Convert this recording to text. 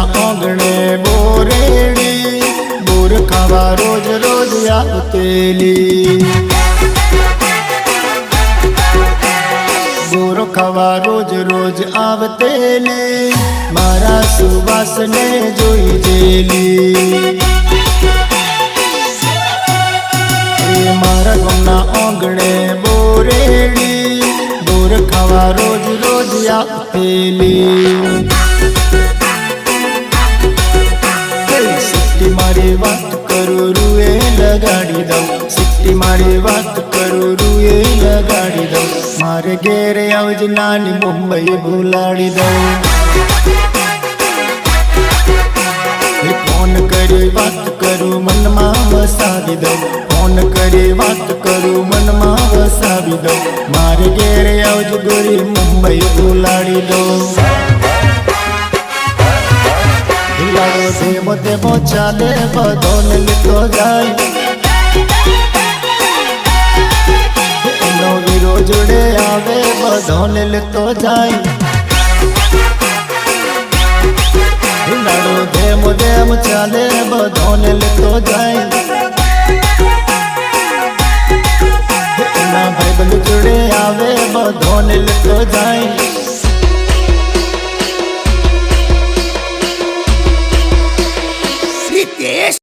ના આંગણે બોરેડી, બોર ખાવા રોજ રોજ આવતેલી. બોર ખાવા રોજ રોજ આવતેલી, મારા સુવાસને જોઈ જેલી. મારા ગામના આંગણે બોરેડી, બોર ખાવા રોજ રોજ આપેલી લગાડી દઉં સિટ્ટી મારી વાત કરું રૂએ લગાડી દઉં મારે ઘેરે આવજ નાની મુંબઈ ભૂલાડી દઉં ફોન કરી વાત કરું મનમાં વસાવી દઉં ફોન કરી વાત કરું મનમાં વસાવી દઉં મારે ઘેરે આવજ ગોરી મુંબઈ ભૂલાડી દઉં લાડો ધીમો ધીમો ચાલે, બધોને લીધો જાય. જોડે આવે, બધોને લેતો જાય. લાડો ધીમો ધીમો ચાલે, બધોને લેતો જાય. એના ભાઈ બંધ જોડે આવે, બધોને લેતો જાય.